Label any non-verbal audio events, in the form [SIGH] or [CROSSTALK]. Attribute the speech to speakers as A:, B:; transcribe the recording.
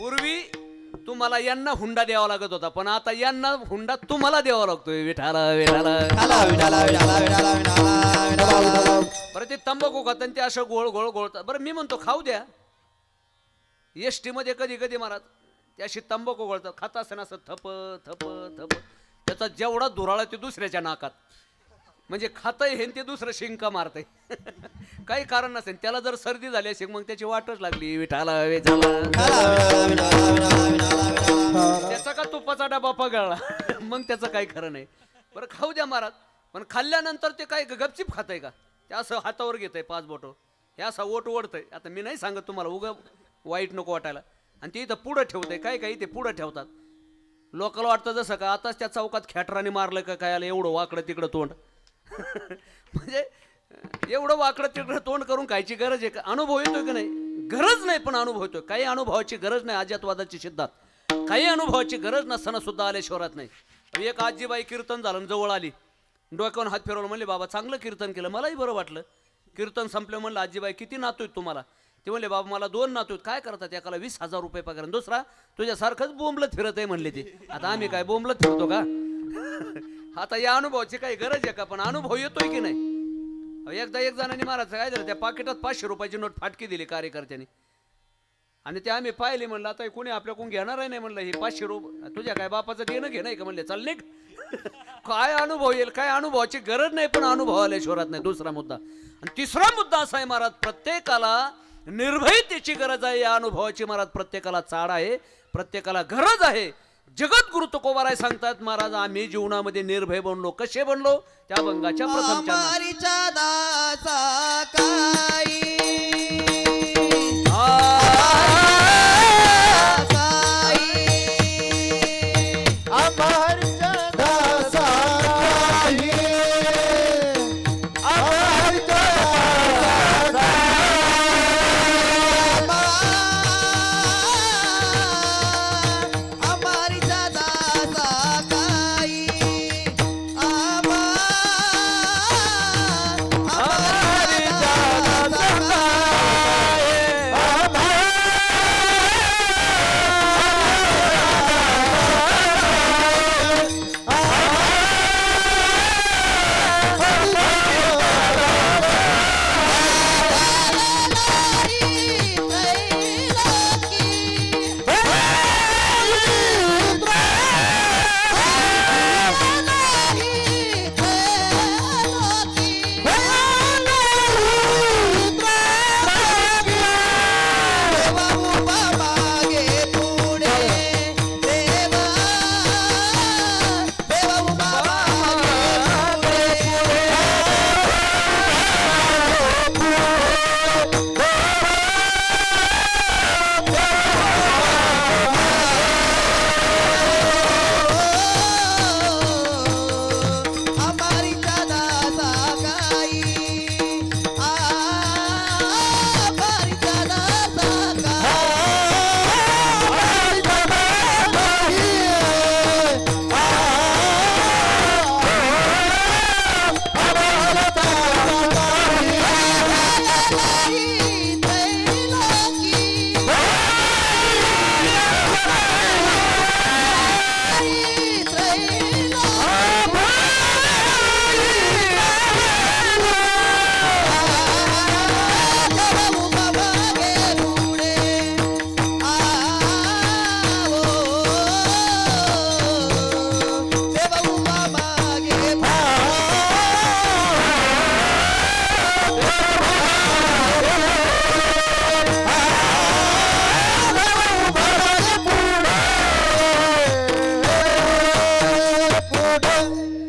A: पूर्वी तुम्हाला यांना हुंडा द्यावा लागत होता पण आता यांना हुंडा तुम्हाला द्यावा लागतोय. विठाला विठाला.
B: विठाला विठाला विठाला विठाला विठाला विठाला विठाला.
A: बरं ते तंबाखू खात आणि ते असं गोळ गोळ गोळतात बरं मी म्हणतो खाऊ द्या. एसमध्ये कधी कधी महाराज ते अशी तंबाखू गोळतात खात असताना असं थप थप थप. त्याचा जेवढा धुराळा ते दुसऱ्याच्या नाकात. म्हणजे खातंय हे ते दुसरं शिंका मारतंय. [LAUGHS] काही कारण नसेल त्याला जर सर्दी झाली असेल मग त्याची वाटच लागली. विठाला वेचाला त्याचा का तुपाचा डबा पगळला? [LAUGHS] मग त्याचं काही खरं नाही. बरं खाऊ द्या महाराज. पण खाल्ल्यानंतर ते काय गपचिप खातंय का? ते असं हातावर घेतय पाच बोटो. हे असं ओट ओढतंय. आता मी नाही सांगत तुम्हाला उगा वाईट नको वाटायला. आणि ते इथं पुढं ठेवतंय. काय काय ते पुढं ठेवतात? लोकल वाटतं जसं का आताच त्या चौकात खेटराने मारलं का काय आलं? एवढं वाकडं तिकडं तोंड. [LAUGHS] म्हणजे एवढं वाकडं तिकडं तोंड करून खायची गरज आहे का? अनुभव येतोय की नाही? गरज नाही पण अनुभव येतोय. काही अनुभवाची गरज नाही अजातवादाची सिद्धात. काही अनुभवाची गरज नसताना सुद्धा आले शहरात नाही. एक आजीबाई कीर्तन झालं जवळ आली. डोक्यावर हात फिरवलं म्हणले बाबा चांगलं कीर्तन केलं. मलाही बरं वाटलं. कीर्तन संपलं म्हणलं आजीबाई किती नातू आहेत तुम्हाला? ते म्हणले बाबा मला दोन नातू आहेत. काय करतात? एकाला वीस हजार रुपये पगार दुसरा तुझ्यासारखंच बोंबलत फिरत आहे म्हणले ते. आता आम्ही काय बोंबलत फिरतो का? [LAUGHS] आता या अनुभवाची काही गरज आहे का? पण अनुभव येतोय की नाही? एकदा एक जणांनी मारायचं काय झालं? त्या पाकिटात पाचशे रुपयाची नोट फाटकी दिली कार्यकर्त्यांनी. आणि ते आम्ही पाहिले म्हणलं आता हे कोणी आपल्याकडून घेणार आहे नाही म्हणलं हे पाचशे रुपये तुझ्या काय बापाचं देणं घेणं आहे का म्हणले? चाल निघ. [LAUGHS] काय अनुभव येईल? काय अनुभवाची गरज नाही पण अनुभव आल्या शहरात नाही. दुसरा मुद्दा. आणि तिसरा मुद्दा असा आहे महाराज प्रत्येकाला निर्भयतेची गरज आहे या अनुभवाची महाराज प्रत्येकाला चाड आहे प्रत्येकाला गरज आहे. जगद्गुरु तुकोबाराय सांगतात महाराज आम्ही जीवनामध्ये निर्भय बनलो. कसे बनलो? त्या भंगाच्या प्रथम चरणात.